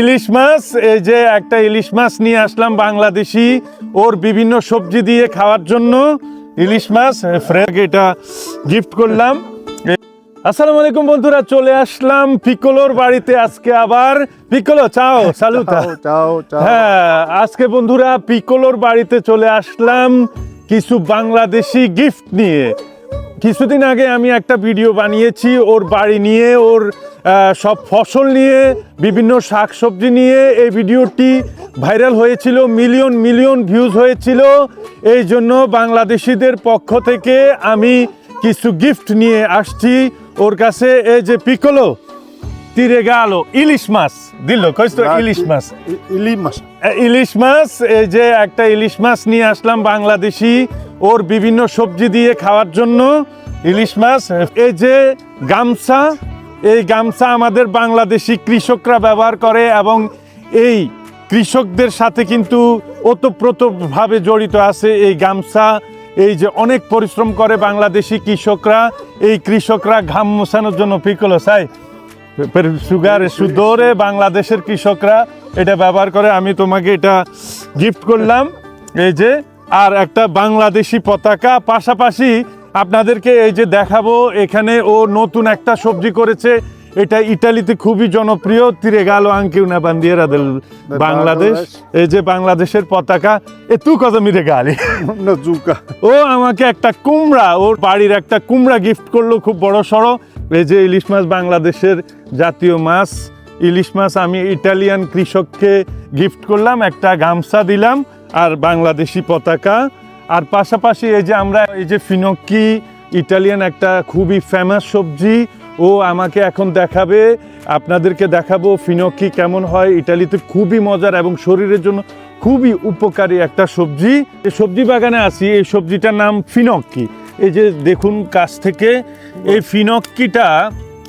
ইলিশ মাছ এই যে একটা ইলিশ মাছ নিয়ে আসলাম বাংলাদেশি। ওর বিভিন্ন সবজি দিয়ে খাওয়ার জন্য ইলিশ মাছ ফ্রেক এটা গিফট করলাম। আসসালামু আলাইকুম বন্ধুরা চলে আসলাম পিকলোর বাড়িতে আজকে আবার। পিকলো চাও সালুতা চাও. হ্যাঁ আজকে বন্ধুরা পিকোলোর বাড়িতে চলে আসলাম কিছু বাংলাদেশি গিফট নিয়ে। কিছুদিন আগে আমি একটা ভিডিও বানিয়েছি ওর বাড়ি নিয়ে ওর সব ফসল নিয়ে বিভিন্ন শাকসবজি নিয়ে এই ভিডিওটি ভাইরাল হয়েছিল মিলিয়ন মিলিয়ন ভিউজ হয়েছিল। এই জন্য বাংলাদেশিদের পক্ষ থেকে আমি কিছু গিফট নিয়ে আসছি। ওর কাছে এই যে পিকোলো তীরে গেল ইলিশ মাছ। দিল কইস তো ইলিশ মাছ। Ilimas. এ, ইলিশ মাছ এই যে একটা ইলিশ মাছ নিয়ে আসলাম বাংলাদেশি। ওর বিভিন্ন সবজি দিয়ে খাওয়ার জন্য ইলিশ মাছ। এই যে গামছা এই গামছা আমাদের বাংলাদেশি কৃষকরা ব্যবহার করে এবং এই কৃষকদের সাথে কিন্তু ওতপ্রোতভাবে জড়িত আছে এই গামছা। এই যে অনেক পরিশ্রম করে বাংলাদেশি কৃষকরা, এই কৃষকরা ঘাম মোছানোর জন্য পিকলো চাই সুগার সুদরে বাংলাদেশের কৃষকরা এটা ব্যবহার করে। আমি তোমাকে এটা গিফট করলাম। এই যে, আর একটা বাংলাদেশি পতাকা। পাশাপাশি আপনাদেরকে এই যে দেখাবো এখানে ও নতুন একটা সবজি করেছে। এটা ইটালিতে খুবই জনপ্রিয় তীরে গেল আঙ্কি una bandiera del বাংলাদেশ। এই যে বাংলাদেশের পতাকা এ তু কত মিরে গালি। ও আমাকে একটা কুমড়া ওর বাড়ির একটা কুমড়া গিফট করল খুব বড় সড়ো। এই যে ইলিশ মাছ বাংলাদেশের জাতীয় মাছ। ইলিশ মাছ আমি ইটালিয়ান কৃষককে গিফট করলাম একটা গামছা দিলাম আর বাংলাদেশি পতাকা। আর পাশাপাশি এই যে আমরা, এই যে ফিনক্কি, ইটালিয়ান একটা খুবই ফেমাস সবজি, ও আমাকে এখন দেখাবে। আপনাদেরকে দেখাবো ফিনক্কি কেমন হয়। ইটালিতে খুবই মজার এবং শরীরের জন্য খুবই উপকারী একটা সবজি। এই সবজি বাগানে আছি, এই সবজিটার নাম ফিনক্কি। এই যে দেখুন কাছ থেকে, এই ফিনক্কিটা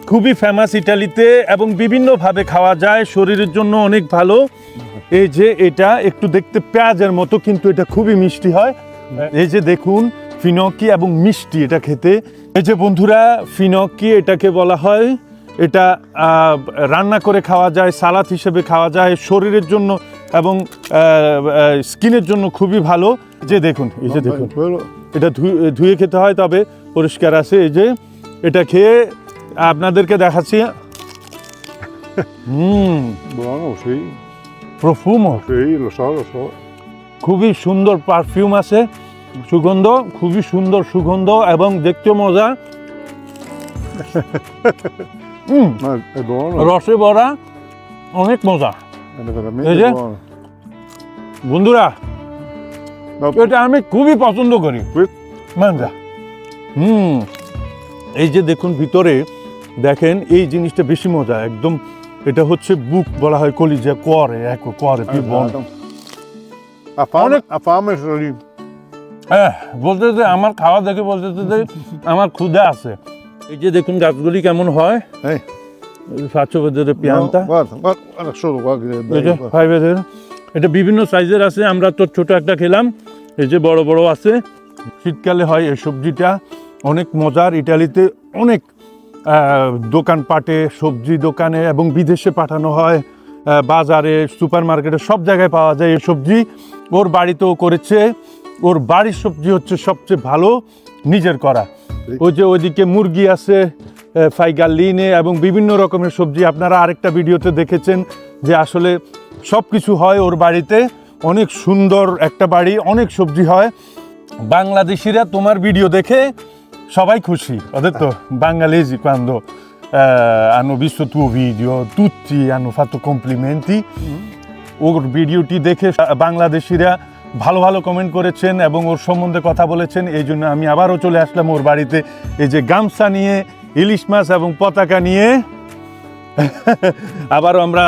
খুবই ফেমাস ইটালিতে এবং বিভিন্নভাবে খাওয়া যায়, শরীরের জন্য অনেক ভালো। এই যে এটা একটু দেখতে পেঁয়াজের মতো, কিন্তু এটা খুবই মিষ্টি হয়। এই যে দেখুন ফিনক্কি এবং মিষ্টি এটা খেতে। এই যে বন্ধুরা ফিনক্কি এটাকে বলা হয়। এটা রান্না করে খাওয়া যায় সালাদ হিসেবে খাওয়া যায় শরীরের জন্য এবং স্কিনের জন্য খুবই ভালো। যে দেখুন এই যে দেখুন। এটা ধুয়ে খেতে হয় তবে পরিষ্কার আছে। এই যে এটা খেয়ে আপনাদেরকে দেখাচ্ছি। হুম. প্রফুমো। so. খুবই সুন্দর পারফিউম আছে সুগন্ধ খুবই সুন্দর সুগন্ধ এবং দেখতে মজা. রসে ভরা অনেক মজা Vedi? buono. বন্ধুরা এটা আমি খুবই পছন্দ করি মজা হুম এই যে দেখুন ভিতরে দেখেন এই জিনিসটা বেশি মজা একদম এটা হচ্ছে বুক বলা হয় কলিজা করে এক করে কি lì. হ্যাঁ বলতে যে আমার খাওয়া দেখে বলতে যে আমার ক্ষুধা আছে। এই যে দেখুন গাছগুলি কেমন হয়। সাতশো বেদের পিয়ানটা। এটা বিভিন্ন সাইজের আছে আমরা তো ছোট একটা খেলাম। এই যে বড় বড় আছে। শীতকালে হয় এই সবজিটা। অনেক মজার। ইটালিতে অনেক দোকানপাটে সবজি দোকানে এবং বিদেশে পাঠানো হয়। বাজারে সুপার মার্কেটে সব জায়গায় পাওয়া যায় এই সবজি। ওর বাড়িতেও করেছে ওর বাড়ির সবজি হচ্ছে সবচেয়ে ভালো নিজের করা। ওই যে ওইদিকে মুরগি আছে ফাইগালিনে এবং বিভিন্ন রকমের সবজি। আপনারা আরেকটা ভিডিওতে দেখেছেন যে আসলে সব কিছু হয় ওর বাড়িতে। অনেক সুন্দর একটা বাড়ি অনেক সবজি হয়। বাংলাদেশিরা তোমার ভিডিও দেখে সবাই খুশি। ওদের তো বাঙালিজি quando eh, hanno visto tuo video tutti hanno fatto complimenti ওর ভিডিওটি দেখে বাংলাদেশিরা ভালো ভালো কমেন্ট করেছেন এবং ওর সম্বন্ধে কথা বলেছেন। এই জন্য আমি আবারও চলে আসলাম ওর বাড়িতে। এই যে গামছা নিয়ে, ইলিশ মাছ এবং পতাকা নিয়ে। আবারও আমরা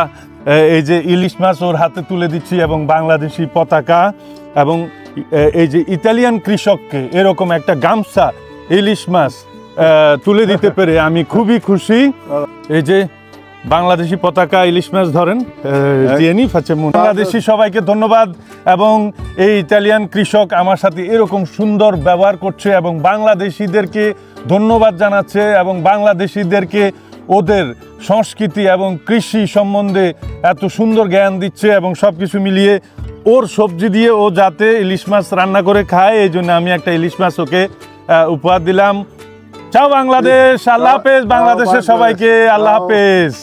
এই যে ইলিশ মাছ ওর হাতে তুলে দিচ্ছি এবং বাংলাদেশি পতাকা এবং এই যে ইতালিয়ান কৃষককে এরকম একটা গামছা, ইলিশ মাছ তুলে দিতে পেরে আমি খুবই খুশি। এই যে বাংলাদেশি পতাকা ইলিশ মাছ ধরেন জিয়ানি ফাচে বাংলাদেশি সবাইকে ধন্যবাদ এবং এই ইতালিয়ান কৃষক আমার সাথে এরকম সুন্দর ব্যবহার করছে এবং বাংলাদেশিদেরকে ধন্যবাদ জানাচ্ছে এবং বাংলাদেশিদেরকে ওদের সংস্কৃতি এবং কৃষি সম্বন্ধে এত সুন্দর জ্ঞান দিচ্ছে এবং সব কিছু মিলিয়ে ওর সবজি দিয়ে ও যাতে ইলিশ মাছ রান্না করে খায় এই জন্য আমি একটা ইলিশ মাছ ওকে উপহার দিলাম। চাও বাংলাদেশ আল্লাহ হাফেজ বাংলাদেশের সবাইকে আল্লাহ হাফেজ।